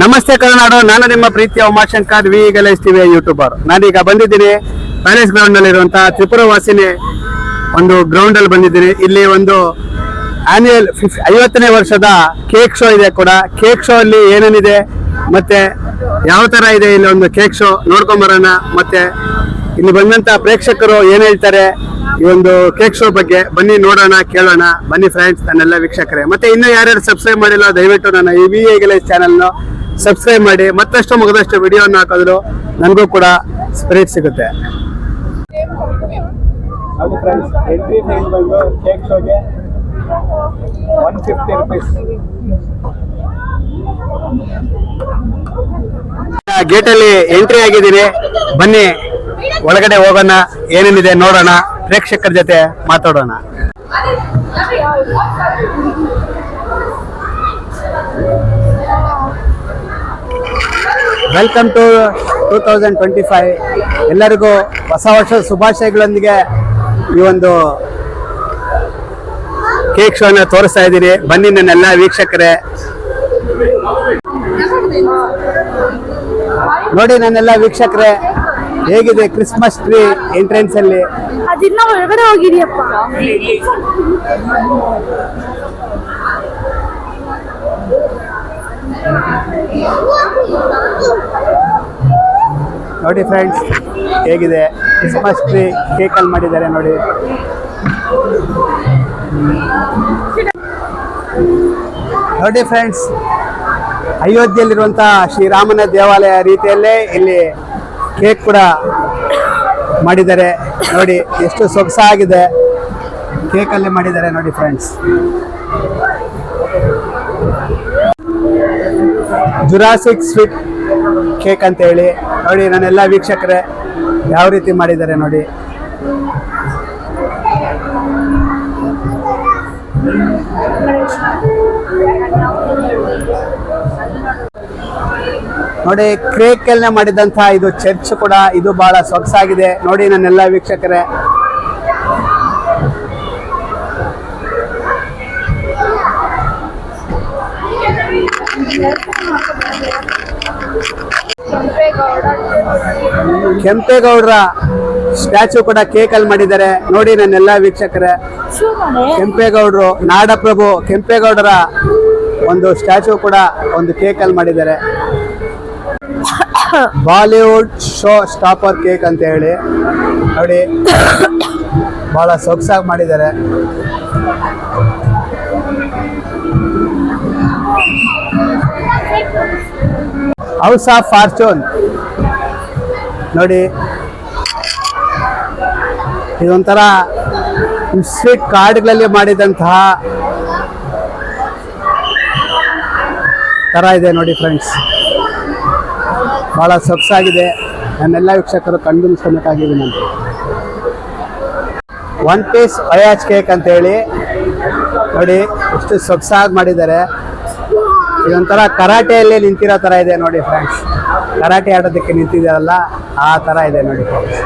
ನಮಸ್ತೆ ಕರ್ನಾಡು ನಾನು ನಿಮ್ಮ ಪ್ರೀತಿಯ ಉಮಾಶಂಕರ್ ವಿ ಗಲೇಶ್ ಟಿವಿಯ ಯೂಟ್ಯೂಬರ್. ನಾನೀಗ ಬಂದಿದ್ದೀನಿ ಪ್ಯಾಲೇಸ್ ಗ್ರೌಂಡ್ನಲ್ಲಿ ತ್ರಿಪುರ ವಾಸಿನಿ ಒಂದು ಗ್ರೌಂಡ್ ಅಲ್ಲಿ ಬಂದಿದ್ದೀನಿ. ಇಲ್ಲಿ ಒಂದು ಆನ್ಯುಯಲ್ ಐವತ್ತನೇ ವರ್ಷದ ಕೇಕ್ ಶೋ ಇದೆ ಕೂಡ. ಕೇಕ್ ಶೋ ಅಲ್ಲಿ ಏನೇನಿದೆ, ಮತ್ತೆ ಯಾವ ತರ ಇದೆ ಇಲ್ಲಿ ಒಂದು ಕೇಕ್ ಶೋ ನೋಡ್ಕೊಂಡ್ ಬರೋಣ, ಮತ್ತೆ ಇಲ್ಲಿ ಬಂದಂತ ಪ್ರೇಕ್ಷಕರು ಏನ್ ಹೇಳ್ತಾರೆ? ಈ ಒಂದು ಕೇಕ್ ಶೋ ಬಗ್ಗೆ ಬನ್ನಿ ನೋಡೋಣ ಕೇಳೋಣ. ಬನ್ನಿ ಫ್ರೆಂಡ್ಸ್ ನನ್ನೆಲ್ಲ ವೀಕ್ಷಕರೇ. ಮತ್ತೆ ಇನ್ನು ಯಾರ್ಯಾರು ಸಬ್ಸ್ಕ್ರೈಬ್ ಮಾಡಿಲ್ಲ ದಯವಿಟ್ಟು ನನ್ನ ಈ ವಿ ಚಾನೆಲ್ ಚಾನಲ್ನ ಸಬ್ಸ್ಕ್ರೈಬ್ ಮಾಡಿ. ಮತ್ತಷ್ಟು ಮುಗಿದಷ್ಟು ವಿಡಿಯೋನ ಹಾಕಿದ್ರು ನನಗೂ ಕೂಡ ಸ್ಪ್ರೇಟ್ ಸಿಗುತ್ತೆ. ಗೇಟಲ್ಲಿ ಫ್ರೆಂಡ್ಸ್ ಎಂಟ್ರಿ ಫೀಸ್ ಬಂದು ಕೇಕ್ ಶೋಗೆ ಒನ್ ಫಿಫ್ಟಿ ರುಪೀಸ್ ಗೇಟ್ ಅಲ್ಲಿ ಎಂಟ್ರಿ ಆಗಿದ್ದೀನಿ. ಬನ್ನಿ. ಒಳಗಡೆ ಹೋಗೋಣ, ಏನೇನಿದೆ ನೋಡೋಣ, ಪ್ರೇಕ್ಷಕರ ಜೊತೆ ಮಾತಾಡೋಣ. Welcome to two thousand twenty five ಎಲ್ಲರಿಗೂ ಹೊಸ ವರ್ಷದ ಶುಭಾಶಯಗಳೊಂದಿಗೆ ಈ ಒಂದು ಕೇಕ್ ಶೋನ ತೋರಿಸ್ತಾ ಇದ್ದೀನಿ. ಬನ್ನಿ ನನ್ನೆಲ್ಲ ವೀಕ್ಷಕರೇ. ನೋಡಿ ನನ್ನೆಲ್ಲ ವೀಕ್ಷಕರೇ. ಹೇಗಿದೆ ಕ್ರಿಸ್ಮಸ್ ಟ್ರೀ ಎಂಟ್ರೆನ್ಸ್ ಅಲ್ಲಿ? ಅದಿನ್ನ ಒಳಗಡೆ ಹೋಗಿದೆಯಪ್ಪ. ನೋಡಿ ಫ್ರೆಂಡ್ಸ್ ಹೇಗಿದೆ? ಕ್ರಿಸ್ಮಸ್ ಟ್ರೀ ಕೇಕ್ ಅಲ್ಲಿ ಮಾಡಿದ್ದಾರೆ ನೋಡಿ. ನೋಡಿ ಫ್ರೆಂಡ್ಸ್ ಅಯೋಧ್ಯೆಯಲ್ಲಿರುವಂತಹ ಶ್ರೀರಾಮನ ದೇವಾಲಯ ರೀತಿಯಲ್ಲೇ ಇಲ್ಲಿ ಕೇಕ್ ಕೂಡ ಮಾಡಿದ್ದಾರೆ. ನೋಡಿ, ಎಷ್ಟು ಸೊಗಸಾಗಿದೆ. ಕೇಕಲ್ಲಿ ಮಾಡಿದ್ದಾರೆ ನೋಡಿ ಫ್ರೆಂಡ್ಸ್ ಜುರಾಸಿಕ್ ಸ್ವೀಟ್ ಕೇಕ್ ಅಂತ ಹೇಳಿ ನೋಡಿ, ನನ್ನೆಲ್ಲ ವೀಕ್ಷಕರೇ, ಯಾವ ರೀತಿ ಮಾಡಿದ್ದಾರೆ ನೋಡಿ. ನೋಡಿ ಕ್ರೇಕ್ ಮಾಡಿದಂಥ ಮಾಡಿದಂತಹ ಇದು ಚರ್ಚ್ ಕೂಡ ಇದು ಬಹಳ ಸೊಗಸಾಗಿದೆ. ನೋಡಿ ನನ್ನೆಲ್ಲ ವೀಕ್ಷಕರೇ. ಕೆಂಪೇಗೌಡರ ಸ್ಟ್ಯಾಚು ಕೂಡ ಕೇಕ್ ಮಾಡಿದ್ದಾರೆ. ನೋಡಿ ನನ್ನೆಲ್ಲ ವೀಕ್ಷಕರೇ. ಕೆಂಪೇಗೌಡರು ನಾಡಪ್ರಭು ಕೆಂಪೇಗೌಡರ ಒಂದು ಸ್ಟ್ಯಾಚು ಕೂಡ ಒಂದು ಕೇಕ್ ಮಾಡಿದ್ದಾರೆ. ಬಾಲಿವುಡ್ ಶೋ ಸ್ಟಾಪರ್ ಕೇಕ್ ಅಂತ ಹೇಳಿ. ನೋಡಿ, ಬಹಳ ಸೊಗಸಾಗಿ ಮಾಡಿದ್ದಾರೆ. House of fortune. ನೋಡಿ, ಇದೊಂಥರ ಸ್ವೀಟ್ ಕಾರ್ಡ್ಗಳಲ್ಲಿ ಮಾಡಿದಂತಹ ಥರ ಇದೆ ನೋಡಿ ಫ್ರೆಂಡ್ಸ್ ಭಾಳ ಸೊಗಸಾಗಿದೆ. ನನ್ನೆಲ್ಲ ವೀಕ್ಷಕರು ಕಣ್ತುಂಬಿಸ್ಕೊಬೇಕಾಗಿದೆ ನಾನು ಒನ್ ಪೀಸ್ ಅಯಾಚ್ ಕೇಕ್ ಅಂತ ಹೇಳಿ ನೋಡಿ, ಎಷ್ಟು ಸೊಗಸಾಗಿ ಮಾಡಿದ್ದಾರೆ. ಇದೊಂಥರ ಕರಾಟೆಯಲ್ಲಿ ನಿಂತಿರೋ ಥರ ಇದೆ ನೋಡಿ ಫ್ರೆಂಡ್ಸ್ ಕರಾಟೆ ಆಡೋದಕ್ಕೆ ನಿಂತಿದ್ದಾರಲ್ಲ, ಆ ಥರ ಇದೆ ನೋಡಿ ಫ್ರೆಂಡ್ಸ್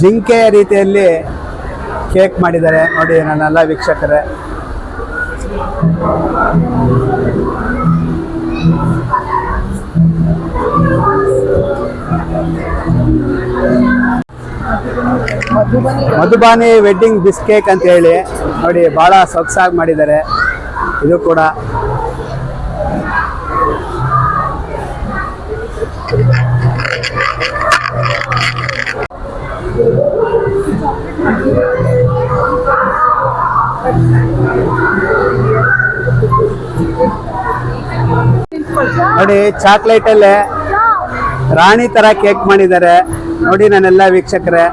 ಜಿಂಕೆ ರೀತಿಯಲ್ಲಿ ಕೇಕ್ ಮಾಡಿದ್ದಾರೆ. ನೋಡಿ ನನ್ನೆಲ್ಲ ವೀಕ್ಷಕರೇ. ಮಧುಬಾನಿ ವೆಡ್ಡಿಂಗ್ ಬಿಸ್ಕೇಕ್ ಅಂತ ಹೇಳಿ, ನೋಡಿ, ಬಹಳ ಸೊಗಸಾಗಿ ಮಾಡಿದ್ದಾರೆ. ಇದು ಕೂಡ ನೋಡಿ ಚಾಕ್ಲೇಟ್ ಅಲ್ಲೇ ರಾಣಿ ತರ ಕೇಕ್ ಮಾಡಿದ್ದಾರೆ. ನೋಡಿ ನನ್ನೆಲ್ಲ ವೀಕ್ಷಕರೇ.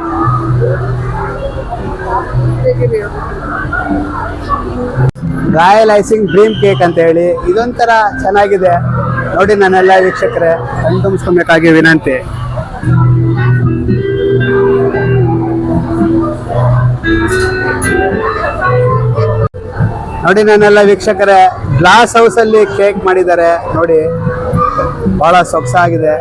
ರಾಯಲ್ ಐಸಿಂಗ್ ಡ್ರೀಮ್ ಕೇಕ್ ಅಂತ ಹೇಳಿ, ಇದೊಂಥರ ಚೆನ್ನಾಗಿದೆ. ನೋಡಿ ನಾನೆಲ್ಲ ವೀಕ್ಷಕರೇ ಕಣ್ತುಂಬಿಸ್ಕೊಬೇಕಾಗಿ ವಿನಂತಿ. ನೋಡಿ ನಾನೆಲ್ಲ ವೀಕ್ಷಕರೇ ಗ್ಲಾಸ್ ಹೌಸ್ ಅಲ್ಲಿ ಕೇಕ್ ಮಾಡಿದ್ದಾರೆ. ನೋಡಿ. ಬಹಳ ಸೊಗಸಾಗಿದೆ.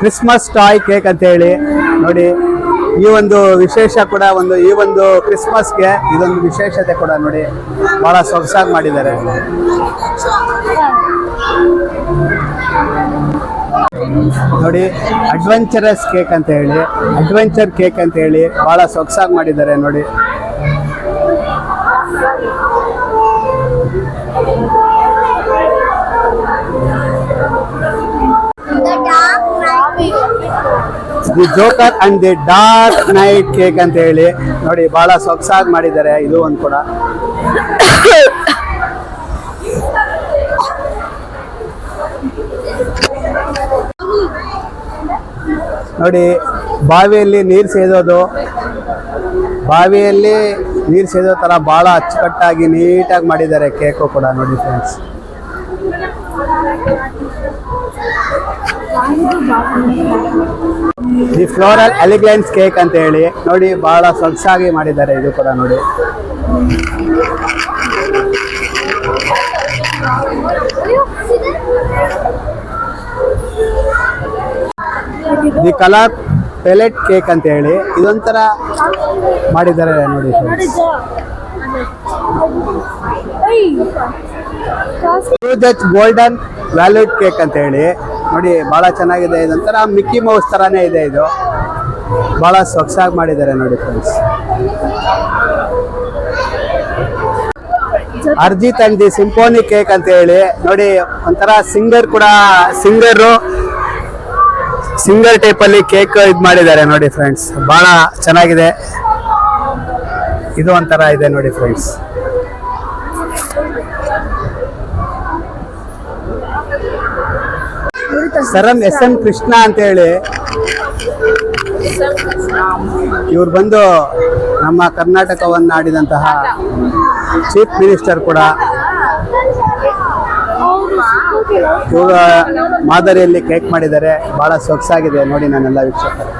ಕ್ರಿಸ್ಮಸ್ ಟಾಯ್ ಕೇಕ್ ಅಂತ ಹೇಳಿ ನೋಡಿ, ಈ ಒಂದು ವಿಶೇಷ ಕೂಡ ಒಂದು, ಈ ಒಂದು ಕ್ರಿಸ್ಮಸ್ಗೆ ಇದೊಂದು ವಿಶೇಷತೆ ಕೂಡ ನೋಡಿ, ಬಹಳ ಸೊಗಸಾಗಿ ಮಾಡಿದ್ದಾರೆ. ನೋಡಿ ಅಡ್ವೆಂಚರಸ್ ಕೇಕ್ ಅಂತ ಹೇಳಿ ಅಡ್ವೆಂಚರ್ ಕೇಕ್ ಅಂತ ಹೇಳಿ ಬಹಳ ಸೊಗಸಾಗಿ ಮಾಡಿದ್ದಾರೆ ನೋಡಿ. The joker and the dark knight cake ಅಂತ ಹೇಳಿ ನೋಡಿ, ಬಹಳ ಸೊಗಸಾಗಿ ಮಾಡಿದ್ದಾರೆ. ಇದು ಒಂದು ಕೂಡ. ನೋಡಿ, ಬಾವಿಯಲ್ಲಿ ನೀರು ಸೇದೋದು. ಬಾವಿಯಲ್ಲಿ ನೀರು ಸೇದೋ ಥರ ಭಾಳ ಅಚ್ಚುಕಟ್ಟಾಗಿ ನೀಟಾಗಿ ಮಾಡಿದ್ದಾರೆ ಕೇಕು ಕೂಡ ನೋಡಿ friends the floral elegance cake ಅಂತ ಹೇಳಿ ನೋಡಿ ಬಹಳ ಸೊಗಸಾಗಿ ಮಾಡಿದ್ದಾರೆ ಇದು ಕೂಡ ನೋಡಿ. ದಿ ಕಲರ್ ಪೆಲೆಟ್ ಕೇಕ್ ಅಂತ ಹೇಳಿ ಇದೊಂಥರ ಮಾಡಿದ್ದಾರೆ ನೋಡಿ. ದಟ್ ಗೋಲ್ಡನ್ ವ್ಯಾಲ್ಯೂಡ್ ಕೇಕ್ ಅಂತ ಹೇಳಿ. ನೋಡಿ ಬಹಳ ಚೆನ್ನಾಗಿದೆ. ಇದೊಂಥರ ಮಿಕ್ಕಿ ಮೌಸ್ ಥರನೇ ಇದೆ ಇದು. ಬಹಳ ಸೊಗಸಾಗಿ ಮಾಡಿದ್ದಾರೆ ನೋಡಿ friends Arijit and the symphony cake ಅಂತ ಹೇಳಿ. ನೋಡಿ ಒಂಥರ ಸಿಂಗರ್ ಕೂಡ ಸಿಂಗರು ಸಿಂಗರ್ ಟೈಪ್ ಅಲ್ಲಿ ಕೇಕ್ ಇದು ಮಾಡಿದ್ದಾರೆ ನೋಡಿ ಫ್ರೆಂಡ್ಸ್ ಬಹಳ ಚೆನ್ನಾಗಿದೆ. ಇದು ಒಂಥರ ಇದೆ ನೋಡಿ ಫ್ರೆಂಡ್ಸ್ ಸರಂ ಎಸ್ ಎಂ ಕೃಷ್ಣ ಅಂತ ಹೇಳಿ ಇವ್ರು ಬಂದು ನಮ್ಮ ಕರ್ನಾಟಕವನ್ನು ಆಡಿದಂತಹ ಚೀಫ್ ಮಿನಿಸ್ಟರ್ ಕೂಡ ಇವಾಗ ಮಾದರಿಯಲ್ಲಿ ಕೇಕ್ ಮಾಡಿದ್ದಾರೆ. ಬಹಳ ಸೊಗಸಾಗಿದೆ. ನೋಡಿ ನಾನೆಲ್ಲ ವೀಕ್ಷಕರು.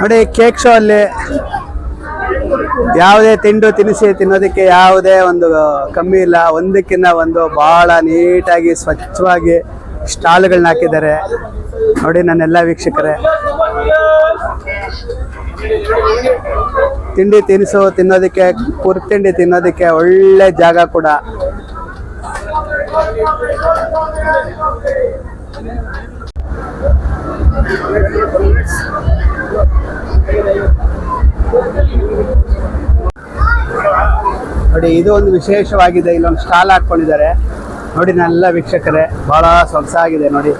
ನೋಡಿ ಕೇಕ್ ಶೋ ಅಲ್ಲಿ ಯಾವುದೇ ತಿಂಡು ತಿನಿಸಿ ತಿನ್ನೋದಕ್ಕೆ ಯಾವುದೇ ಒಂದು ಕಮ್ಮಿ ಇಲ್ಲ. ಒಂದಕ್ಕಿಂತ ಒಂದು ಬಹಳ ನೀಟಾಗಿ ಸ್ವಚ್ಛವಾಗಿ ಸ್ಟಾಲ್ಗಳನ್ನ ಹಾಕಿದ್ದಾರೆ. ನೋಡಿ ನನ್ನೆಲ್ಲ ವೀಕ್ಷಕರೇ. ತಿಂಡಿ ತಿನಿಸು ತಿನ್ನೋದಕ್ಕೆ ಕುರ್ ತಿಂಡಿ ತಿನ್ನೋದಕ್ಕೆ ಒಳ್ಳೆ ಜಾಗ ಕೂಡ. ನೋಡಿ, ಇದು ಒಂದು ವಿಶೇಷವಾಗಿದೆ. ಇಲ್ಲೊಂದು ಸ್ಟಾಲ್ ಹಾಕೊಂಡಿದ್ದಾರೆ ನೋಡಿ ನೆಲ್ಲ ವೀಕ್ಷಕರೇ, ಬಹಳ ಸೊಗಸಾಗಿದೆ ನೋಡಿ.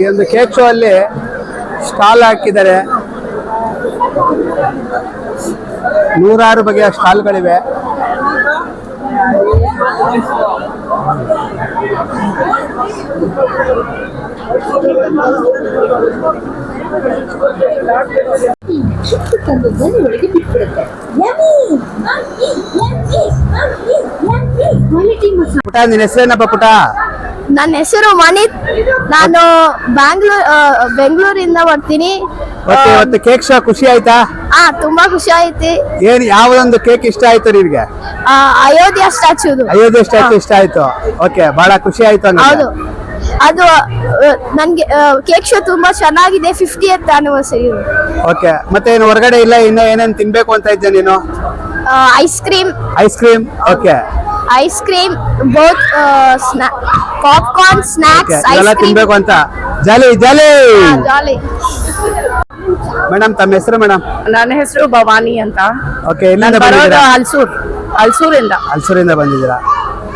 ಈ ಒಂದು ಕೇಕ್ ಶೋ ಅಲ್ಲಿ ಸ್ಟಾಲ್ ಹಾಕಿದ್ದಾರೆ. ನೂರಾರು ಬಗೆಯ ಸ್ಟಾಲ್ಗಳಿವೆ ತಂದು ಒಳಗೆ ಬಿಟ್ಬಿಡುತ್ತೆ ಪುಟ ನಿನ್ನ ಹೆಸರೇನಪ್ಪ ಪುಟ? ನನ್ನ ಹೆಸರು ಮನಿತ್ ನಾನು ಬ್ಯಾಂಗ್ಳೂರ್ ಬೆಂಗಳೂರಿಂದ ಬರ್ತೀನಿ. ಮತ್ತೆ ಇವತ್ತು ಕೇಕ್ ಶೋ ಖುಷಿ ಆಯ್ತಾ? ಆ ತುಂಬಾ ಖುಷಿ ಆಯ್ತು. ಏನ್ ಯಾವ್ದೊಂದು ಕೇಕ್ ಇಷ್ಟ ಆಯ್ತು ನಿನ್ಗೆ? ಆ, ಅಯೋಧ್ಯ ಸ್ಟ್ಯಾಚ್ಯೂದು ಅಯೋಧ್ಯೆ ಸ್ಟ್ಯಾಚು ಇಷ್ಟ ಆಯ್ತು. ಓಕೆ ಬಹಳ ಖುಷಿ ಆಯ್ತು ಹೌದು. ಹಂಗಾದ್ರೆ ಅದು ನನಗೆ ಕೇಕ್ ಶೋ ತುಂಬಾ ಚೆನ್ನಾಗಿದೆ ಫಿಫ್ಟಿ ಎತ್ ಆನಿವರ್ಸರಿ ಓಕೆ ಮತ್ತೆ ಏನು ಹೊರಗಡೆ ಇಲ್ಲ ಇನ್ನು ಏನೇನು ತಿನ್ಬೇಕು ಅಂತ ಇದ್ದೆ ನೀನು? Ice cream ice cream okay ice cream both popcorn snacks cream ತಿನ್ಬೇಕು ಅಂತ. ಜಾಲಿ ಜಾಲಿ! ಜಾಲಿ. ಮೇಡಮ್ ತಮ್ಮ ಹೆಸರು ಮೇಡಮ್ ನನ್ನ ಹೆಸರು ಭವಾನಿ ಅಂತ. ಓಕೆ ಎಲ್ಲಿಂದ ನಾನು ಬರೋದು ಬಂದಿದ್ದೀರಾ? ಅಲ್ಸೂರ್ ಅಲ್ಸೂರಿಂದ. ಅಲ್ಸೂರಿಂದ ಬಂದಿದ್ದೀರಾ?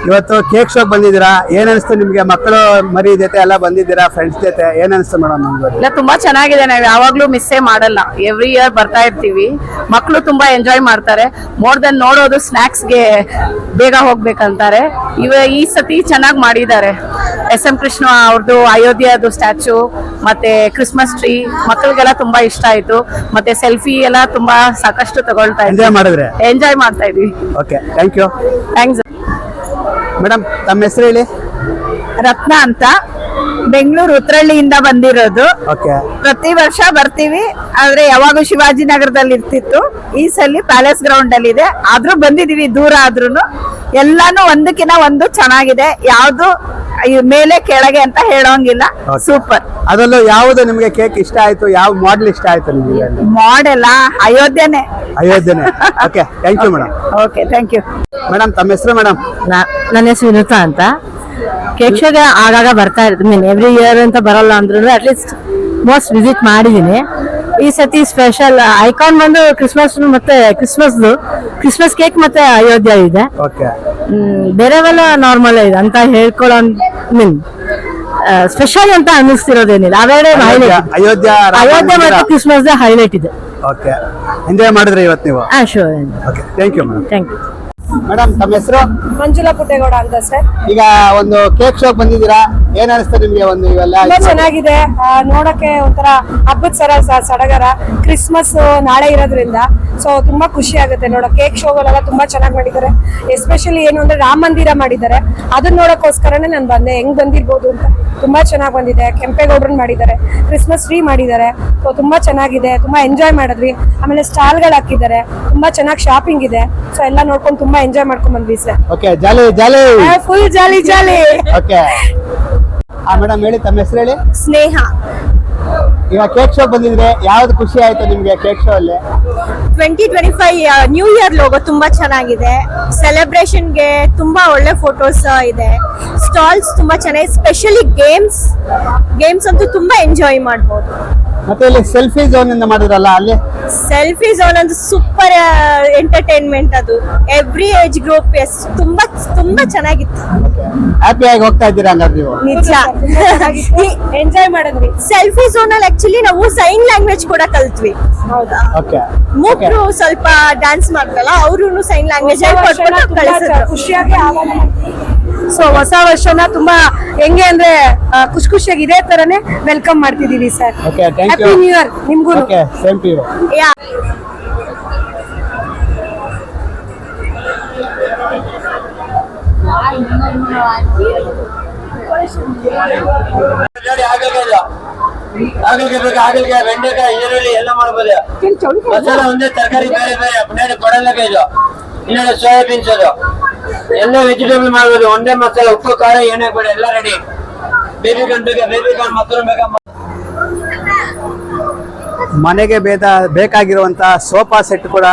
ಇವತ್ತು ಕೇಕ್ ಶಾಪ್ ಬಂದಿದ್ದೀರಾ? ಏನ್ ಅನಿಸ್ತು ನಿಮ್ಗೆ? ಮಕ್ಕಳು ಮರಿ ಜೊತೆ ಎಲ್ಲ ಬಂದಿದ್ದೀರಾ? ಫ್ರೆಂಡ್ಸ್ ಜೊತೆ? ಏನ್ ಅನಿಸ್ತು ಮೇಡಮ್ ನಮ್ಗೆ ಇಲ್ಲ ತುಂಬಾ ಚೆನ್ನಾಗಿದೆ. ನಾವು ಯಾವಾಗ್ಲೂ ಮಿಸ್ಸೇ ಮಾಡಲ್ಲ. ಎವ್ರಿ ಇಯರ್ ಬರ್ತಾ ಇರ್ತೀವಿ. ಮಕ್ಕಳು ತುಂಬಾ ಎಂಜಾಯ್ ಮಾಡ್ತಾರೆ. ಮೋರ್ ದನ್ ನೋಡೋದು ಸ್ನಾಕ್ಸ್ಗೆ ಬೇಗ ಹೋಗ್ಬೇಕಂತಾರೆ. ಇವ ಈ ಸತಿ ಚೆನ್ನಾಗಿ ಮಾಡಿದ್ದಾರೆ. ಎಸ್ ಎಂ ಕೃಷ್ಣ ಅವ್ರದ್ದು ಅಯೋಧ್ಯೆದು ಸ್ಟ್ಯಾಚು ಮತ್ತೆ ಕ್ರಿಸ್ಮಸ್ ಟ್ರೀ ಮಕ್ಕಳಿಗೆಲ್ಲ ತುಂಬಾ ಇಷ್ಟ ಆಯ್ತು. ಮತ್ತೆ ಸೆಲ್ಫಿ ಎಲ್ಲ ತುಂಬಾ ಸಾಕಷ್ಟು ತಗೊಳ್ತಾ ಇದ್ವಿ. ಮಾಡಿದ್ರೆ? ಎಂಜಾಯ್ ಮಾಡ್ತಾ ಇದ್ವಿ. Okay thank you thanks madam ತಮ್ಮ ಹೆಸರು ಹೇಳಿ? ರತ್ನ ಅಂತ. ಬೆಂಗಳೂರು ಉತ್ರಳ್ಳಿಯಿಂದ ಬಂದಿರೋದು. ಓಕೆ. ಪ್ರತಿ ವರ್ಷ ಬರ್ತೀವಿ ಆದ್ರೆ ಯಾವಾಗೂ ಶಿವಾಜಿನಗರದಲ್ಲಿ ಇರ್ತಿತ್ತು. ಈ ಸಲ ಪ್ಯಾಲೇಸ್ ಗ್ರೌಂಡ್ ಅಲ್ಲಿ ಇದೆ. ಆದ್ರೂ ಬಂದಿದೀವಿ ದೂರ ಆದ್ರೂನು. ಎಲ್ಲಾನು ಒಂದಕ್ಕಿಂತ ಒಂದು ಚೆನ್ನಾಗಿದೆ. ಯಾವ್ದು ಮೇಲೆ ಕೆಳಗೆ ಅಂತ ಹೇಳೋಂಗಿಲ್ಲ. ಸೂಪರ್ ಅದರಲ್ಲೂ ಯಾವುದು ನಿಮಗೆ ಕೇಕ್ ಇಷ್ಟ ಆಯ್ತು? ಯಾವ ಮಾಡೆಲ್ ಇಷ್ಟ ಆಯ್ತು ನಿಮಗೆ ಮಾಡೆಲ್ಲ ಅಯೋಧ್ಯೆನೆ. ಅಯೋಧ್ಯೆನೆ. Okay thank you madam okay thank you madam ತಮ್ಮ ಹೆಸರು ಮೇಡಮ್ ನನ್ನ ಹೆಸರು ವಿನುತಾ ಅಂತ. ಕೇಕ್ ಶೋಗೆ ಆಗಾಗ ಬರ್ತಾ ಇರ್ತೀನಿ. ಮೀನ್ ಎವ್ರಿ ಇಯರ್ ಅಂತ ಬರಲ್ಲ ಅಂದ್ರೂ ಅಟ್ಲೀಸ್ಟ್ ಮೋಸ್ಟ್ ವಿಸಿಟ್ ಮಾಡಿದ್ದೀನಿ. ಈ ಸತಿ ಸ್ಪೆಷಲ್ ಐಕಾನ್ ಬಂದು ಕ್ರಿಸ್ಮಸ್ ಮತ್ತೆ ಕ್ರಿಸ್ಮಸ್ ಕ್ರಿಸ್ಮಸ್ ಕೇಕ್ ಮತ್ತೆ ಅಯೋಧ್ಯ ಇದೆ. ಬೇರೆವೆಲ್ಲ ನಾರ್ಮಲ್ ಇದೆ ಅಂತ ಹೇಳ್ಕೊಳ್ಳೋ ಮೀನ್ ಸ್ಪೆಷಲ್ ಅಂತ ಅನ್ನಿಸ್ತಿರೋದೇನಿಲ್ಲ. ಅವೆರಡೇ ಹೈಲೈಟ್ ಅಯೋಧ್ಯ ಅಯೋಧ್ಯ. ಮತ್ತೆ ಕ್ರಿಸ್ಮಸ್ ಹೈಲೈಟ್ ಇದೆ. ಓಕೆ ಎಂಜಾಯ್ ಮಾಡಿದ್ರೆ ಇವತ್ತು ನೀವು? ಹಾ sure okay thank you madam thank you madam ತಮ್ಮ ಹೆಸರು? ಮಂಜುಲಾ ಪುಟ್ಟೇಗೌಡ ಅಂತ ಸರ್ ಈಗ ಒಂದು ಕೇಕ್ ಶಾಪ್ ಬಂದಿದ್ದೀರಾ? ಏನ್ ಅನಿಸ್ತದೆ ನಿಮ್ಗೆ ಒಂದು ಇವೆಲ್ಲ? ತುಂಬಾ ಚೆನ್ನಾಗಿದೆ. ಆ, ನೋಡಕ್ಕೆ ಒಂಥರ ಹಬ್ಬದ ಸರ ಸ- ಸಡಗರ. ಕ್ರಿಸ್ಮಸ್ ನಾಳೆ ಇರೋದ್ರಿಂದ. ಸೊ ತುಂಬಾ ಖುಷಿ ಆಗುತ್ತೆ ನೋಡೋ ಕೇಕ್ ಶೋಗಳೆಲ್ಲ ತುಂಬಾ ಚೆನ್ನಾಗಿ ಮಾಡಿದ್ದಾರೆ. ಎಸ್ಪೆಷಲಿ ಏನು ಅಂದ್ರೆ ರಾಮ ಮಂದಿರ ಮಾಡಿದ್ದಾರೆ. ಅದನ್ನ ನೋಡಕ್ಕೋಸ್ಕರನೇ ನಾನು ಬಂದೆ. ಹೆಂಗ್ ಬಂದಿರ್ಬೋದು ಅಂತ. ತುಂಬಾ ಚೆನ್ನಾಗಿ ಬಂದಿದೆ. ಕೆಂಪೇಗೌಡ್ರನ್ ಮಾಡಿದ್ದಾರೆ. ಕ್ರಿಸ್ಮಸ್ ಟ್ರೀ ಮಾಡಿದ್ದಾರೆ. ಸೊ ತುಂಬಾ ಚೆನ್ನಾಗಿದೆ. ತುಂಬಾ ಎಂಜಾಯ್ ಮಾಡಿದ್ವಿ. ಆಮೇಲೆ ಸ್ಟಾಲ್ಗಳು ಹಾಕಿದ್ದಾರೆ. ತುಂಬಾ ಚೆನ್ನಾಗಿ ಶಾಪಿಂಗ್ ಇದೆ. ಸೊ ಎಲ್ಲ ನೋಡ್ಕೊಂಡು ತುಂಬಾ ಎಂಜಾಯ್ ಮಾಡ್ಕೊಂಡ್ ಬಂದ್ವಿ sir. Okay jolly jolly. Full jolly jolly. Okay ಆ ಮೇಡಮ್ ಹೇಳಿ ತಮ್ಮ ಹೆಸರು ಹೇಳಿ? ಸ್ನೇಹ. ಈಗ ಕೇಕ್ ಶೋ ಬಂದಿದ್ರೆ ಯಾವ್ದು ಖುಷಿ ಆಯ್ತು ನಿಮ್ಗೆ ಕೇಕ್ ಶೋ ಅಲ್ಲಿ? Twenty twenty five new year logo ತುಂಬಾ ಚೆನ್ನಾಗಿದೆ. ಸೆಲೆಬ್ರೇಷನ್ಗೆ ತುಂಬಾ ಒಳ್ಳೆ ಫೋಟೋಸ್ ಇದೆ. ಸ್ಟಾಲ್ಸ್ ತುಂಬಾ ಚೆನ್ನಾಗಿ ಸ್ಪೆಷಲಿ ಗೇಮ್ಸ್ ಗೇಮ್ಸ್ ಅಂತೂ ತುಂಬಾ ಎಂಜಾಯ್ ಮಾಡ್ಬೋದು. ಮತ್ತೆ ಇಲ್ಲಿ ಸೆಲ್ಫಿ ಝೋನ್ ಇಂದ ಮಾಡಿದ್ರಲ್ಲ ಅಲ್ಲಿ? ಸೆಲ್ಫಿ ಝೋನ್ ಒಂದು ಸೂಪರ್ ಎಂಟರ್ಟೈನ್ಮೆಂಟ್ ಅದು. ಎವ್ರಿ ಏಜ್ ಗ್ರೂಪ್ ಎಸ್ ತುಂಬಾ ತುಂಬಾ ಚೆನ್ನಾಗಿತ್ತು. ಹ್ಯಾಪಿ ಆಗಿ ಹೋಗ್ತಾ ಇದ್ದೀರಾ ಹಂಗಾದ್ರೆ ನೀವು? ನಿಜ. ಎಂಜಾಯ್ ಮಾಡಿದ್ವಿ. ಸೆಲ್ಫಿ ಝೋನ್ ಅಲ್ಲಿ ಆಕ್ಚುಲಿ ನಾವು ಸೈನ್ ಲ್ಯಾಂಗ್ವೇಜ್ ಕೂಡ ಕಲ್ತ್ವಿ. ಹೌದಾ? ಓಕೆ ಮೂಕ್ರು ಸ್ವಲ್ಪ ಡ್ಯಾನ್ಸ್ ಮಾಡ್ತಲ್ಲ ಅವರು ಸೈನ್ ಲ್ಯಾಂಗ್ವೇಜ್ ಕಳಿಸಿದ್ರು. ಖುಷಿಯಾಗಿ ಸೊ ಹೊಸ ವರ್ಷನ ತುಂಬಾ ಹೆಂಗೆ ಅಂದ್ರೆ ಖುಷಿ ಖುಷಿಯಾಗಿ ಇದೇ ತರನೇ ವೆಲ್ಕಮ್ ಮಾಡ್ತಿದೀವಿ sir okay thank happy new year ನಿಮ್ಗೂ okay same to you yeah ಹಾಗಲ್ಗೆ ಬೇಕು ಹಾಗಲ್ಗೆ ಬೆಂಡೆಕಾಯಿ ಈರುಳ್ಳಿ ಎಲ್ಲ ಮಾಡ್ಬೋದು ಮಸಾಲ ಒಂದೇ ತರಕಾರಿ ಬೇರೆ ಬೇರೆ ಕೊಡಲ್ಲ ಇದು ಇನ್ನೊಂದು ಸೋಯಾಬೀನ್ಸ್ ಅದು. ಎಲ್ಲ ವೆಜಿಟೇಬಲ್ ಮಾಡ್ಬೋದು. ಒಂದೇ ಮಸಾಲೆ, ಉಪ್ಪು, ಖಾರ ಏನೇ ಬೇಡ ಎಲ್ಲ ರೆಡಿ ಬೇಬಿ ಕಾರ್ನ್ ಬೇಕಾ ಬೇಬಿ ಕಾರ್ನ್ ಮಕ್ಕಳು ಬೇಕಾ ಮನೆಗೆ ಬೇದ ಬೇಕಾಗಿರುವಂತ ಸೋಫಾ ಸೆಟ್ ಕೂಡ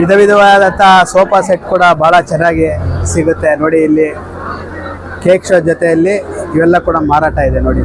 ವಿಧ ವಿಧವಾದಂತಹ ಸೋಫಾ ಸೆಟ್ ಕೂಡ ಬಹಳ ಚೆನ್ನಾಗಿ ಸಿಗುತ್ತೆ ನೋಡಿ ಇಲ್ಲಿ. ಕೇಕ್ ಶೋ ಜೊತೆಯಲ್ಲಿ ಇವೆಲ್ಲ ಕೂಡ ಮಾರಾಟ ಇದೆ ನೋಡಿ.